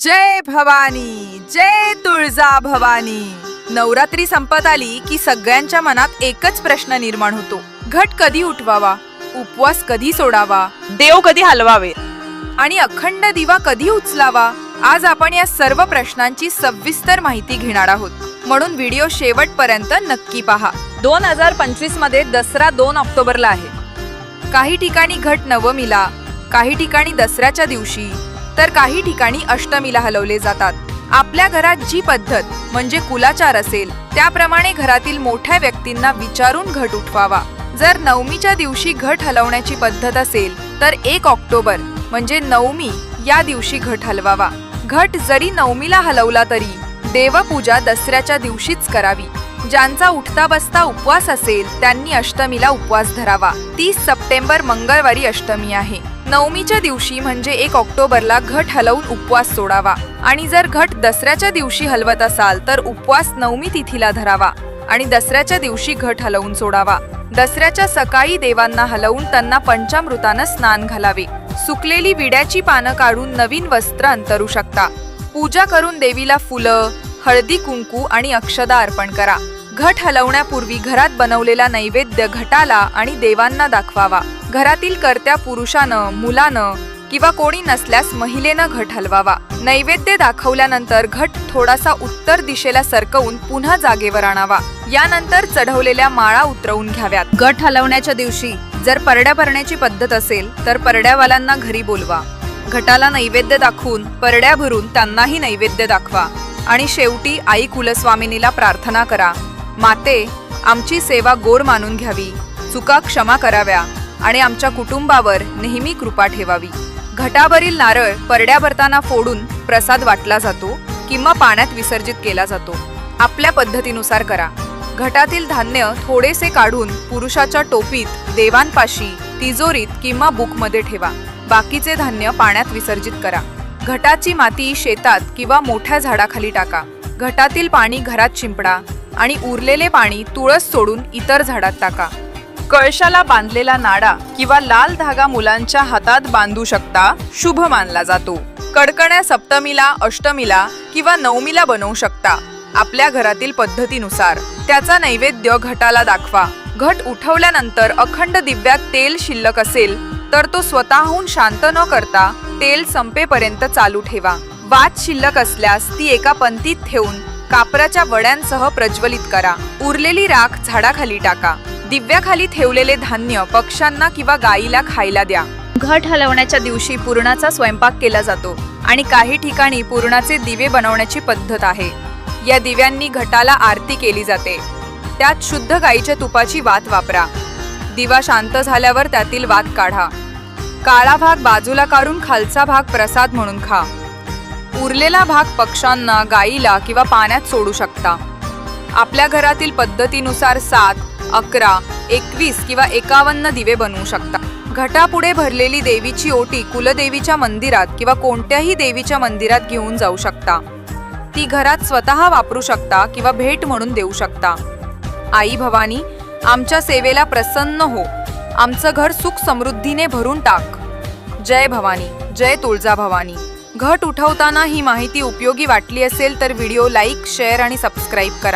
जय भवानी जय तुळजा भवानी. नवरात्री संपत आली की सगळ्यांच्या मनात एकच प्रश्न निर्माण होतो. घट कधी उठवावा? उपवास कधी सोडावा? देव कधी हलवावे? आणि अखंड दिवा कधी उचलावा? आज आपण या सर्व प्रश्नांची सविस्तर माहिती घेणार आहोत. म्हणून व्हिडिओ शेवटपर्यंत नक्की पहा. दोन हजार पंचवीसमध्ये दसरा दोन ऑक्टोबरला आहे. काही ठिकाणी घट नवमीला काही ठिकाणी दसऱ्याच्या दिवशी तर काही ठिकाणी अष्टमीला हलवले जातात. आपल्या घरात जी पद्धत म्हणजे कुलाचार असेल त्याप्रमाणे घरातील मोठ्या व्यक्तींना विचारून घट उठवावा. जर नवमीच्या दिवशी घट हलवण्याची पद्धत असेल तर एक ऑक्टोबर म्हणजे नवमी या दिवशी घट हलवावा. घट जरी नवमीला हलवला तरी देवपूजा दसऱ्याच्या दिवशीच करावी. ज्यांचा उठता बसता उपवास असेल त्यांनी अष्टमीला उपवास धरावा. तीस सप्टेंबर मंगळवारी अष्टमी आहे. नवमीच्या दिवशी म्हणजे एक ऑक्टोबरला घट हलवून उपवास सोडावा. आणि जर घट दसऱ्याच्या दिवशी हलवत असाल तर उपवास नवमी तिथीला धरावा. आणि दसऱ्याच्या दिवशी घट हलवून सोडावा. दसऱ्याच्या सकाळी देवांना हलवून त्यांना पंचामृतानं स्नान घालावे. सुकलेली विड्याची पानं काढून नवीन वस्त्र अंतरू शकता. पूजा करून देवीला फुलं हळदी कुंकू आणि अक्षदा अर्पण करा. घट हलवण्यापूर्वी घरात बनवलेला नैवेद्य घटाला आणि देवांना दाखवावा. घरातील कर्त्या पुरुषानं मुलानं किंवा कोणी नसल्यास महिलेनं घट हलवावा. नैवेद्य दाखवल्यानंतर घट थोडासा उत्तर दिशेला सरकवून पुन्हा जागेवर आणावा. यानंतर चढवलेल्या माळा उतरवून घ्याव्यात. घट हलवण्याच्या दिवशी जर परड्या भरण्याची पद्धत असेल तर परड्यावाल्यांना घरी बोलवा. घटाला नैवेद्य दाखवून परड्या भरून त्यांनाही नैवेद्य दाखवा. आणि शेवटी आई कुलस्वामिनीला प्रार्थना करा माते आमची सेवा गोर मानून घ्यावी. चुका क्षमा कराव्या. आणि आमच्या कुटुंबावर नेहमी कृपा ठेवावी. घटावरील नारळ परड्या भरताना फोडून प्रसाद वाटला जातो किंवा पाण्यात विसर्जित केला जातो. आपल्या पद्धतीनुसार करा. घटातील धान्य थोडेसे काढून पुरुषाच्या टोपीत देवांपाशी तिजोरीत किंवा बुकमध्ये ठेवा. बाकीचे धान्य पाण्यात विसर्जित करा. घटाची माती शेतात किंवा मोठ्या झाडाखाली टाका. घटातील पाणी घरात शिंपडा आणि उरलेले पाणी तुळस सोडून इतर झाडात टाका. कळशाला बांधलेला नाडा किंवा लाल धागा मुलांच्या हातात बांधू शकता शुभ मानला जातो. कडकण्या सप्तमीला अष्टमीला किंवा नवमीला बनवू शकता. आपल्या घरातील पद्धतीनुसार त्याचा नैवेद्य घटाला दाखवा. घट उठवल्यानंतर अखंड दिव्यात तेल शिल्लक असेल तर तो स्वतःहून शांत न करता तेल संपेपर्यंत चालू ठेवा. वात शिल्लक असल्यास ती एका पंतीत ठेवून कापराच्या वड्यांसह प्रज्वलित करा. उरलेली राख झाडाखाली टाका. दिव्याखाली ठेवलेले धान्य पक्ष्यांना किंवा गाईला खायला द्या. घट हलवण्याच्या दिवशी पुरणाचा स्वयंपाक केला जातो आणि काही ठिकाणी पुरणाचे दिवे बनवण्याची पद्धत आहे. या दिव्यांनी घटाला आरती केली जाते. त्यात शुद्ध गाईच्या तुपाची वात वापरा. दिवा शांत झाल्यावर त्यातील वात काढा. काळा भाग बाजूला काढून खालचा भाग प्रसाद म्हणून खा. उरलेला भाग पक्ष्यांना गाईला किंवा पाण्यात सोडू शकता. आपल्या घरातील पद्धतीनुसार सात अकरा एकवीस किंवा एकावन्न दिवे बनवू शकता. घटापुढे भरलेली देवीची ओटी कुलदेवीच्या मंदिरात किंवा कोणत्याही देवीच्या मंदिरात घेऊन जाऊ शकता. ती घरात स्वतः वापरू शकता किंवा भेट म्हणून देऊ शकता. आई भवानी आमच्या सेवेला प्रसन्न हो. आमचं घर सुख समृद्धीने भरून टाक. जय भवानी जय तुळजा भवानी. घट उठवताना ही माहिती उपयोगी वाटली असेल तर व्हिडिओ लाईक शेअर आणि सबस्क्राईब करा.